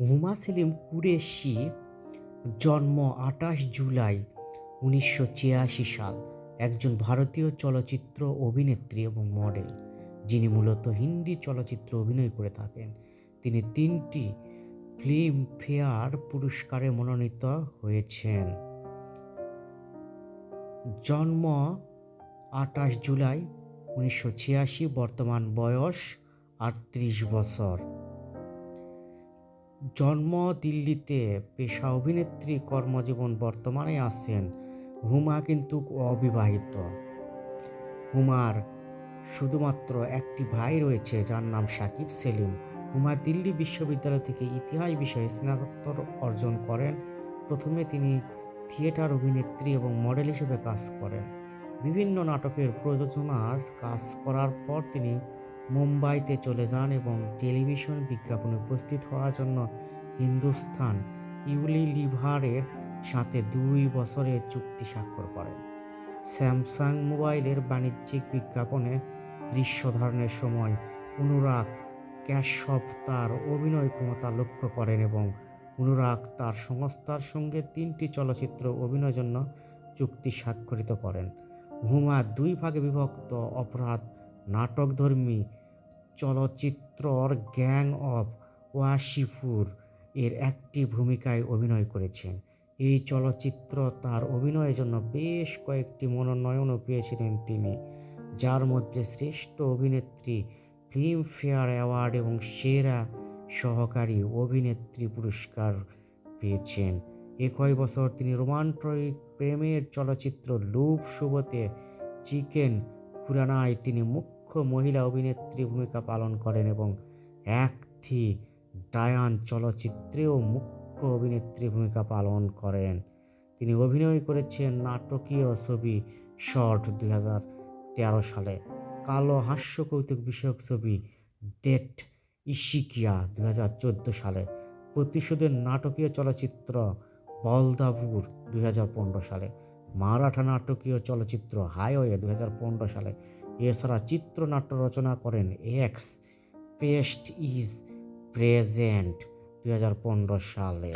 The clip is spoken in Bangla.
হুমা সেলিম কুরেশি জন্ম আঠাশ জুলাই উনিশশো ছিয়াশি সাল। একজন ভারতীয় চলচ্চিত্র অভিনেত্রী এবং মডেল, যিনি মূলত হিন্দি চলচ্চিত্র অভিনয় করে থাকেন। তিনি তিনটি ফিল্মফেয়ার পুরস্কারে মনোনীত হয়েছেন। জন্ম আঠাশ জুলাই উনিশশো ছিয়াশি, বর্তমান বয়স আটত্রিশ বছর। জন্ম দিল্লিতে পেশা অভিনেত্রী কর্মজীবন বর্তমানে আছেন হুমা কিন্তু অবিবাহিত। হুমার শুধুমাত্র একটি ভাই রয়েছে, যার নাম সাকিব সেলিম। হুমা দিল্লি বিশ্ববিদ্যালয় থেকে ইতিহাস বিষয়ে স্নাতকোত্তর অর্জন করেন। প্রথমে তিনি থিয়েটার অভিনেত্রী এবং মডেল হিসেবে কাজ করেন। বিভিন্ন নাটকের প্রযোজনার কাজ করার পর তিনি মুম্বাইতে চলে যান এবং টেলিভিশন বিজ্ঞাপনে উপস্থিত হওয়ার জন্য হিন্দুস্থান ইউলিলিভারের সাথে দুই বছরের চুক্তি স্বাক্ষর করেন। স্যামসাং মোবাইলের বাণিজ্যিক বিজ্ঞাপনে দৃশ্য ধারণের সময় অনুরাগ ক্যাশব তার অভিনয় ক্ষমতা লক্ষ্য করেন এবং অনুরাগ তার সংস্থার সঙ্গে তিনটি চলচ্চিত্র অভিনয়ের জন্য চুক্তি স্বাক্ষরিত করেন। হুমা দুই ভাগে বিভক্ত, অপরাধ নাটকধর্মী চলচ্চিত্রর গ্যাং অফ ওয়াশিফুর এর একটি ভূমিকায় অভিনয় করেছেন। এই চলচ্চিত্র তার অভিনয়ের জন্য বেশ কয়েকটি মনোনয়নও পেয়েছিলেন তিনি, যার মধ্যে শ্রেষ্ঠ অভিনেত্রী, ফিল্মফেয়ার অ্যাওয়ার্ড এবং সেরা সহকারী অভিনেত্রী পুরস্কার পেয়েছেন। একই বছর তিনি রোমান্টিক প্রেমের চলচ্চিত্র লুপ শুভতে চিকেন খুরানায় তিনি মুখ্য মহিলা অভিনেত্রী ভূমিকা পালন করেন এবং এক থি ডায়ান চলচ্চিত্রেও মুখ্য অভিনেত্রী ভূমিকা পালন করেন। তিনি অভিনয় করেছেন নাটকীয় ছবি শর্ট দুই হাজার তেরো সালে, কালো হাস্য কৌতুক বিষয়ক ছবি ডেট ইশিকিয়া চোদ্দ সালে, প্রতিশোধের নাটকীয় চলচ্চিত্র বলদাপুর দুই সালে। মারাঠা নাটকীয় চলচ্চিত্র হাইওয়ে দু হাজার পনেরো সালে এছাড়া চিত্রনাট্য রচনা করেন এক্স পেস্ট ইজ প্রেজেন্ট দু হাজার পনেরো সালে।